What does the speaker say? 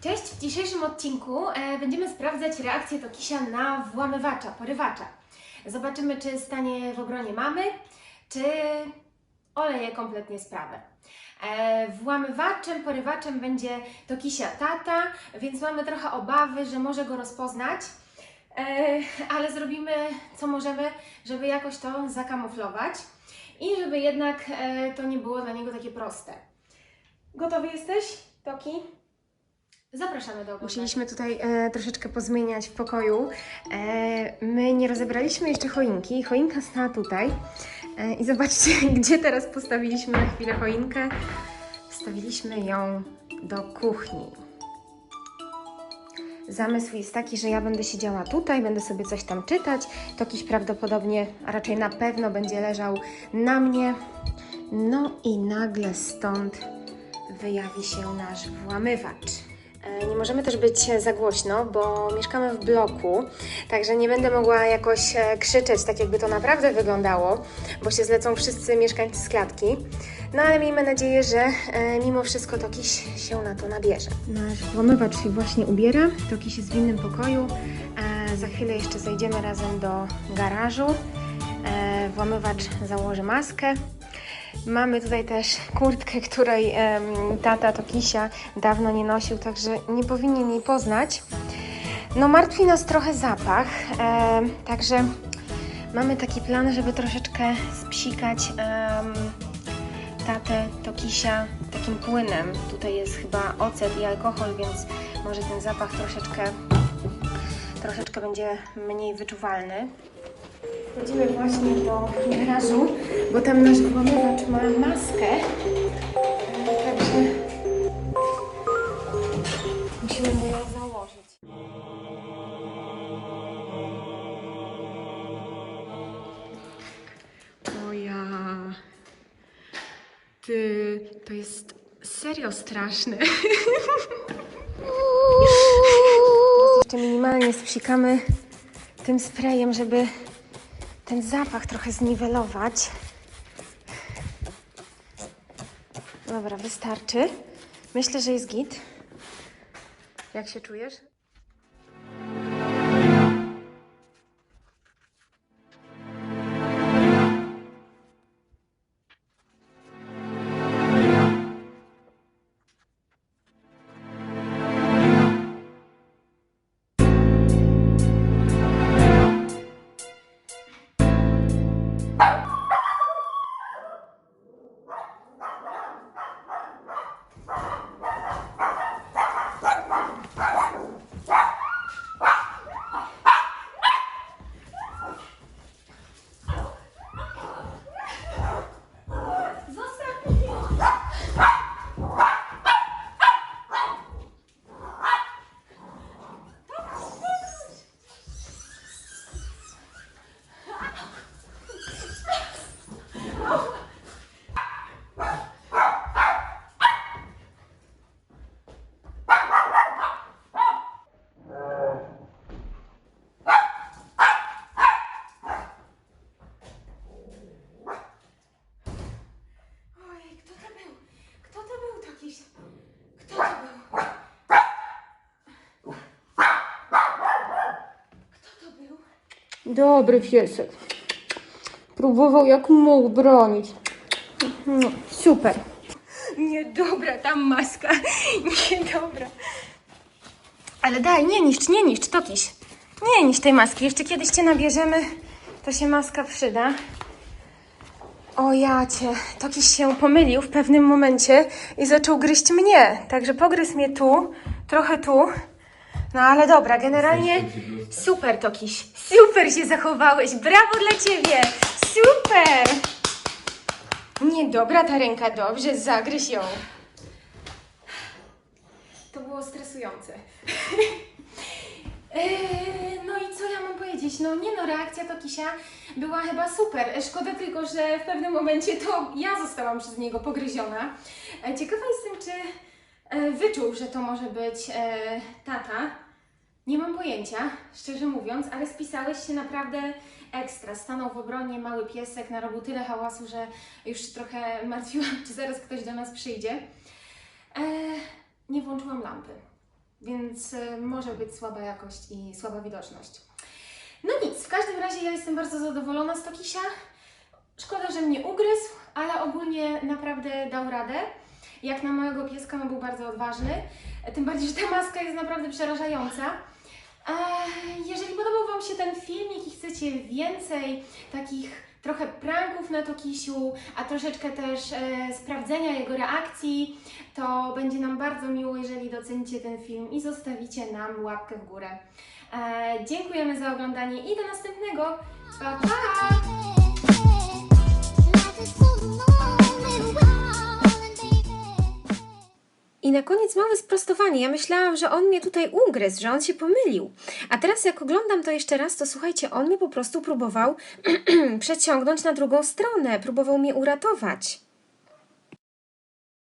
Cześć! W dzisiejszym odcinku e, będziemy sprawdzać reakcję Tokisia na włamywacza, porywacza. Zobaczymy, czy stanie w obronie mamy, czy oleje kompletnie sprawę. E, włamywaczem, porywaczem będzie Tokisia tata, więc mamy trochę obawy, że może go rozpoznać, e, ale zrobimy co możemy, żeby jakoś to zakamuflować i żeby jednak to nie było dla niego takie proste. Gotowy jesteś, Toki? Zapraszamy do oglądania. Musieliśmy tutaj e, troszeczkę pozmieniać w pokoju. E, my nie rozebraliśmy jeszcze choinki. Choinka stała tutaj. E, I zobaczcie, gdzie teraz postawiliśmy na chwilę choinkę. Wstawiliśmy ją do kuchni. Zamysł jest taki, że ja będę siedziała tutaj, będę sobie coś tam czytać. Tokiś prawdopodobnie, a raczej na pewno będzie leżał na mnie. No i nagle stąd wyjawi się nasz włamywacz. E, Nie możemy też być za głośno, bo mieszkamy w bloku, także nie będę mogła jakoś e, krzyczeć, tak jakby to naprawdę wyglądało, bo się zlecą wszyscy mieszkańcy z klatki. No ale miejmy nadzieję, że e, mimo wszystko Tokiś się na to nabierze. Nasz włamywacz się właśnie ubiera, Tokiś jest w innym pokoju. E, za chwilę jeszcze zejdziemy razem do garażu. E, włamywacz założy maskę. Mamy tutaj też kurtkę, której tata Tokisia dawno nie nosił, także nie powinien jej poznać. No martwi nas trochę zapach, em, także mamy taki plan, żeby troszeczkę spsikać em, tatę Tokisia takim płynem. Tutaj jest chyba ocet i alkohol, więc może ten zapach troszeczkę, troszeczkę będzie mniej wyczuwalny. Wchodzimy właśnie do garażu, bo tam nasz włamywacz ma maskę. Także musimy mu ją założyć. O ja. Ty, to jest serio straszne. Jeszcze minimalnie spsikamy tym sprayem, żeby ten zapach trochę zniwelować. Dobra, wystarczy. Myślę, że jest git. Jak się czujesz? Dobry piesek. Próbował jak mógł bronić. No, super. Niedobra tam maska. Niedobra. Ale daj, nie niszcz, nie niszcz, Tokiś. Nie niszcz tej maski. Jeszcze kiedyś cię nabierzemy, to się maska przyda. O jacie, Tokiś się pomylił w pewnym momencie i zaczął gryźć mnie. Także pogryzł mnie tu, trochę tu. No ale dobra, generalnie super Tokiś. Super się zachowałeś. Brawo dla ciebie. Super. Niedobra ta ręka, dobrze, zagryź ją. To było stresujące. Eee, No i co ja mam powiedzieć? No nie no, reakcja Tokisia była chyba super. Szkoda tylko, że w pewnym momencie to ja zostałam przez niego pogryziona. E, Ciekawa jestem, czy wyczuł, że to może być e, tata. Nie mam pojęcia, szczerze mówiąc, ale spisałeś się naprawdę ekstra. Stanął w obronie mały piesek, narobił tyle hałasu, że już trochę martwiłam, czy zaraz ktoś do nas przyjdzie. E, nie włączyłam lampy. więc e, może być słaba jakość i słaba widoczność. No nic, w każdym razie ja jestem bardzo zadowolona z Tokisia. Szkoda, że mnie ugryzł, ale ogólnie naprawdę dał radę. Jak na mojego pieska, no był bardzo odważny. Tym bardziej, że ta maska jest naprawdę przerażająca. E, Jeżeli podobał Wam się ten filmik i chcecie więcej takich trochę pranków na Tokisiu, a troszeczkę też e, sprawdzenia jego reakcji, to będzie nam bardzo miło, jeżeli docenicie ten film i zostawicie nam łapkę w górę. E, dziękujemy za oglądanie i do następnego. Pa, pa! I na koniec małe sprostowanie. Ja myślałam, że on mnie tutaj ugryzł, że on się pomylił. A teraz jak oglądam to jeszcze raz, to słuchajcie, on mnie po prostu próbował przeciągnąć na drugą stronę, próbował mnie uratować.